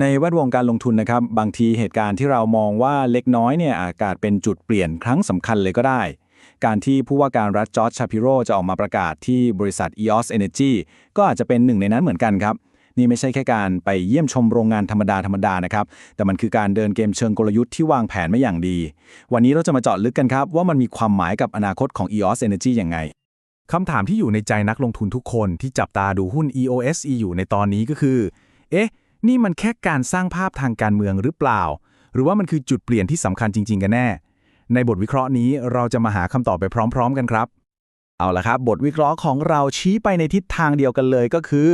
ในแวดวงการลงทุนนะครับ บางทีเหตุการณ์ที่เรามองว่าเล็กน้อยเนี่ยอาจเป็นจุดเปลี่ยนครั้งสำคัญเลยก็ได้ การที่ผู้ว่าการรัฐจอร์จชาพิโรจะออกมาประกาศที่บริษัท EOS Energy ก็อาจจะเป็นหนึ่งในนั้นเหมือนกันครับ นี่ไม่ใช่แค่การไปเยี่ยมชมโรงงานธรรมดาธรรมดานะครับ แต่มันคือการเดินเกมเชิงกลยุทธ์ที่วางแผนไม่อย่างดี วันนี้เราจะมาเจาะลึกกันครับว่ามันมีความหมายกับอนาคตของ EOS Energy ยังไงคำถามที่อยู่ในใจนักลงทุนทุกคนที่จับตาดูหุ้น EOSE อยู่ในตอนนี้ก็คือ เอ๊ะ นี่มันแค่การสร้างภาพทางการเมืองหรือเปล่า หรือว่ามันคือจุดเปลี่ยนที่สำคัญจริง ๆ กันแน่ ในบทวิเคราะห์นี้เราจะมาหาคำตอบไปพร้อม ๆ กันครับ เอาละครับ บทวิเคราะห์ของเราชี้ไปในทิศทางเดียวกันเลยก็คือ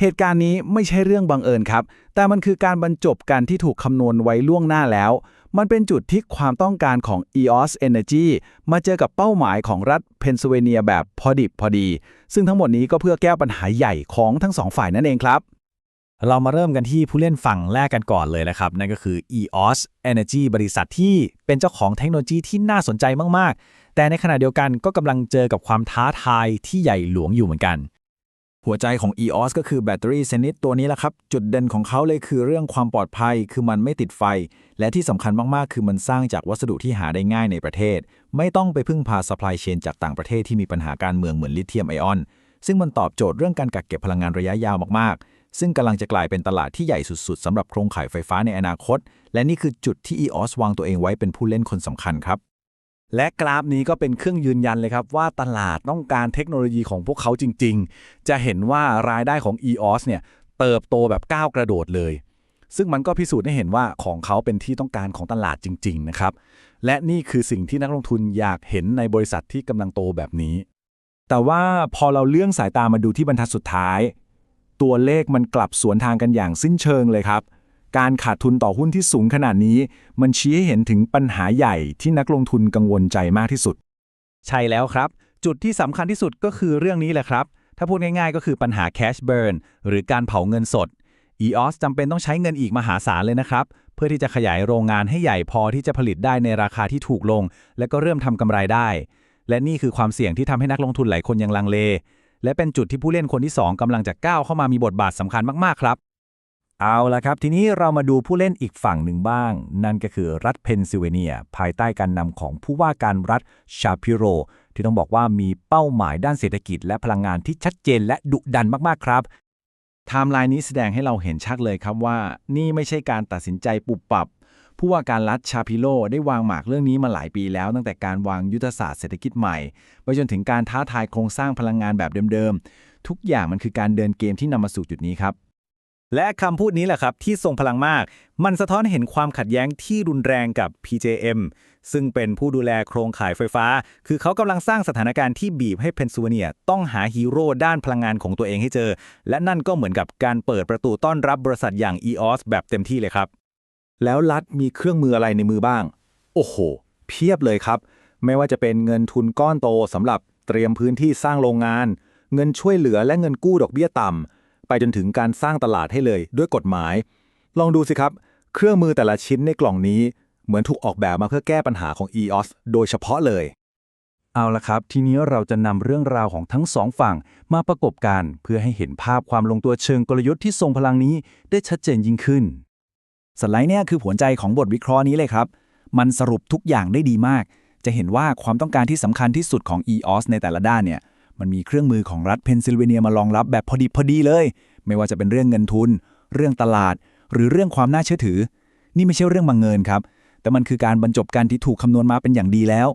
เหตุการณ์นี้ไม่ใช่เรื่องบังเอิญครับ แต่มันคือการบรรจบกันที่ถูกคำนวณไว้ล่วงหน้าแล้ว มันเป็นจุดที่ความต้องการของ EOS Energy มาเจอกับเป้าหมายของรัฐเพนซิลเวเนียแบบพอดิบพอดี ซึ่งทั้งหมดนี้ก็เพื่อแก้ปัญหาใหญ่ของทั้งสองฝ่ายนั่นเองครับ เรามาเริ่มกันที่ผู้เล่นฝั่งแรกกันก่อนเลยนะครับ นั่นก็คือ EOS Energy บริษัทที่เป็นเจ้าของเทคโนโลยีที่น่าสนใจมาก ๆ แต่ในขณะเดียวกันก็กำลังเจอกับความท้าทายที่ใหญ่หลวงอยู่เหมือนกัน หัวใจของ EOS ก็คือแบตเตอรี่เซนิตตัวนี้แหละครับ จุดเด่นของเขาเลยคือเรื่องความปลอดภัย คือมันไม่ติดไฟ และที่สำคัญมาก ๆ คือมันสร้างจากวัสดุที่หาได้ง่ายในประเทศ ไม่ต้องไปพึ่งพา supply chain จากต่างประเทศที่มีปัญหาการเมืองเหมือนลิเธียมไอออน ซึ่งมันตอบโจทย์เรื่องการกักเก็บพลังงานระยะยาวมากๆ ซึ่งกำลังจะกลายเป็นตลาดที่ใหญ่สุดๆสำหรับโครงข่ายไฟฟ้าในอนาคต และนี่คือจุดที่ EOS วางตัวเองไว้เป็นผู้เล่นคนสำคัญครับ และกราฟนี้ก็เป็นเครื่องยืนยันเลยครับ ว่าตลาดต้องการเทคโนโลยีของพวกเขาจริง ๆ จะเห็นว่ารายได้ของ EOS เนี่ยเติบโตแบบก้าวกระโดดเลย ซึ่งมันก็พิสูจน์ให้เห็นว่าของเขาเป็นที่ต้องการของตลาดจริง ๆ นะครับ และนี่คือสิ่งที่นักลงทุนอยากเห็นในบริษัทที่กำลังโตแบบนี้แต่ว่าพอเราเลื่องสายตามาดูที่บรรทัดสุดท้าย ตัวเลขมันกลับสวนทางกันอย่างสิ้นเชิงเลยครับ การขาดทุนต่อหุ้นที่สูงขนาดนี้ มันชี้ให้เห็นถึงปัญหาใหญ่ที่นักลงทุนกังวลใจมากที่สุด ใช่แล้วครับ จุดที่สำคัญที่สุดก็คือเรื่องนี้แหละครับ ถ้าพูดง่ายๆ ก็คือปัญหา cash burn หรือการเผาเงินสด EOS จำเป็นต้องใช้เงินอีกมหาศาลเลยนะครับ เพื่อที่จะขยายโรงงานให้ใหญ่พอที่จะผลิตได้ในราคาที่ถูกลง และก็เริ่มทำกำไรได้ และนี่คือความเสี่ยงที่ทำให้นักลงทุนหลายคนยังลังเล และเป็นจุดที่ผู้เล่นคนที่สองกำลังจะก้าวเข้ามามีบทบาทสำคัญมากๆครับ เอาละครับ ทีนี้เรามาดูผู้เล่นอีกฝั่งหนึ่งบ้าง นั่นก็คือรัฐเพนซิลเวเนีย ภายใต้การนำของผู้ว่าการรัฐชาพิโร ที่ต้องบอกว่ามีเป้าหมายด้านเศรษฐกิจและพลังงานที่ชัดเจนและดุดันมากๆครับไทม์ไลน์นี้แสดงให้เราเห็นชัดเลยครับว่า นี่ไม่ใช่การตัดสินใจปุบปับ ผู้ว่าการรัฐชาพิโลได้วางหมากเรื่องนี้มาหลายปีแล้วตั้งแต่การวางยุทธศาสตร์เศรษฐกิจใหม่ไปจนถึงการท้าทายโครงสร้างพลังงานแบบเดิมๆ ทุกอย่างมันคือการเดินเกมที่นำมาสู่จุดนี้ครับ และคำพูดนี้แหละครับที่ทรงพลังมาก มันสะท้อนเห็นความขัดแย้งที่รุนแรงกับ PJM ซึ่งเป็นผู้ดูแลโครงข่ายไฟฟ้า คือเขากำลังสร้างสถานการณ์ที่บีบให้เพนซิลเวเนียต้องหาฮีโร่ด้านพลังงานของตัวเองให้เจอ และนั่นก็เหมือนกับการเปิดประตูต้อนรับบริษัทอย่าง EOS แบบเต็มที่เลยครับ แล้วรัฐมีเครื่องมืออะไรในมือบ้าง โอ้โห เพียบเลยครับ ไม่ว่าจะเป็นเงินทุนก้อนโตสำหรับเตรียมพื้นที่สร้างโรงงาน เงินช่วยเหลือและเงินกู้ดอกเบี้ยต่ำไปจนถึงการสร้างตลาดให้เลยด้วยกฎหมาย ลองดูสิครับ เครื่องมือแต่ละชิ้นในกล่องนี้เหมือนถูกออกแบบมาเพื่อแก้ปัญหาของ EOS โดยเฉพาะเลย เอาละครับ ทีนี้เราจะนำเรื่องราวของทั้งสองฝั่งมาประกบกันเพื่อให้เห็นภาพความลงตัวเชิงกลยุทธ์ที่ทรงพลังนี้ได้ชัดเจนยิ่งขึ้น สไลด์เนี่ยคือหัวใจของบทวิเคราะห์นี้เลยครับ มันสรุปทุกอย่างได้ดีมาก จะเห็นว่าความต้องการที่สำคัญที่สุดของ EOS ในแต่ละด้านเนี่ย มันมีเครื่องมือของรัฐเพนซิลเวเนียมารองรับแบบพอดีพอดีเลย ไม่ว่าจะเป็นเรื่องเงินทุน เรื่องตลาด หรือเรื่องความน่าเชื่อถือ นี่ไม่ใช่เรื่องบังเอิญครับ แต่มันคือการบรรจบกันที่ถูกคำนวณมาเป็นอย่างดีแล้ว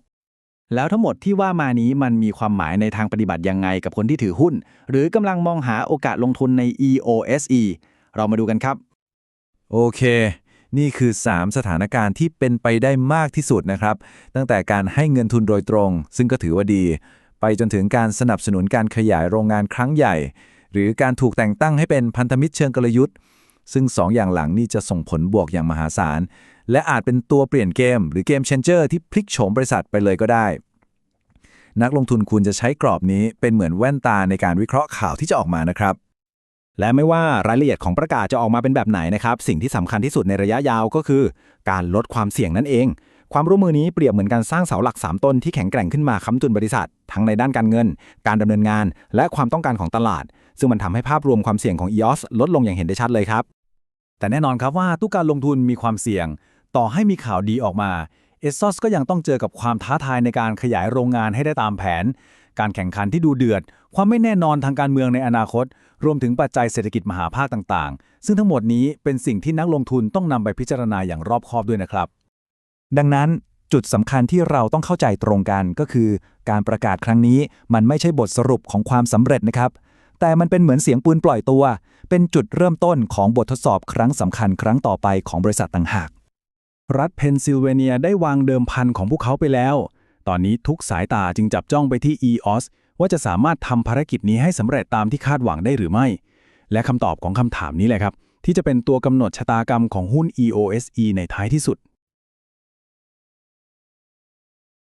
แล้วทั้งหมดที่ว่ามานี้มันมีความหมายในทางปฏิบัติยังไงกับคนที่ถือหุ้น หรือกำลังมองหาโอกาสลงทุนใน EOSE เรามาดูกันครับ โอเค นี่คือ 3 สถานการณ์ที่เป็นไปได้มากที่สุดนะครับ ตั้งแต่การให้เงินทุนโดยตรง ซึ่งก็ถือว่าดี ไปจนถึงการสนับสนุนการขยายโรงงานครั้งใหญ่ หรือการถูกแต่งตั้งให้เป็นพันธมิตรเชิงกลยุทธ์ ซึ่ง 2 อย่างหลังนี่จะส่งผลบวกอย่างมหาศาล และอาจเป็นตัวเปลี่ยนเกม หรือเกมเชนเจอร์ที่พลิกโฉมบริษัทไปเลยก็ได้ นักลงทุนควรจะใช้กรอบนี้เป็นเหมือนแว่นตาในการวิเคราะห์ข่าวที่จะออกมานะครับ และไม่ว่ารายละเอียดของประกาศจะออกมาเป็นแบบไหนนะครับ สิ่งที่สำคัญที่สุดในระยะยาวก็คือ การลดความเสี่ยงนั่นเอง ความร่วมมือนี้เปรียบเหมือนการสร้างเสาหลัก 3 ต้นที่แข็งแกร่งขึ้นมาค้ำจุนบริษัท ทั้งในด้านการเงิน การดำเนินงาน และความต้องการของตลาด ซึ่งมันทำให้ภาพรวมความเสี่ยงของ EOS ลดลงอย่างเห็นได้ชัดเลยครับ แต่แน่นอนครับว่าทุกการลงทุนมีความเสี่ยง ต่อให้มีข่าวดีออกมาเอสซอสก็ยังต้องเจอกับความท้าทายในการขยายโรงงานให้ได้ตามแผน การแข่งขันที่ดูเดือด ความไม่แน่นอนทางการเมืองในอนาคต รวมถึงปัจจัยเศรษฐกิจมหาภาคต่างๆ ซึ่งทั้งหมดนี้เป็นสิ่งที่นักลงทุนต้องนำไปพิจารณาอย่างรอบคอบด้วยนะครับ ดังนั้นจุดสำคัญที่เราต้องเข้าใจตรงกันก็คือ การประกาศครั้งนี้มันไม่ใช่บทสรุปของความสำเร็จนะครับ แต่มันเป็นเหมือนเสียงปืนปล่อยตัว เป็นจุดเริ่มต้นของบททดสอบครั้งสำคัญครั้งต่อไปของบริษัทต่างหาก รัฐเพนซิลเวเนียได้วางเดิมพันของพวกเขาไปแล้ว ตอนนี้ทุกสายตาจึงจับจ้องไปที่ EOS ว่าจะสามารถทำภารกิจนี้ให้สำเร็จตามที่คาดหวังได้หรือไม่ และคำตอบของคำถามนี้แหละครับ ที่จะเป็นตัวกำหนดชะตากรรมของหุ้น EOSE ในท้ายที่สุด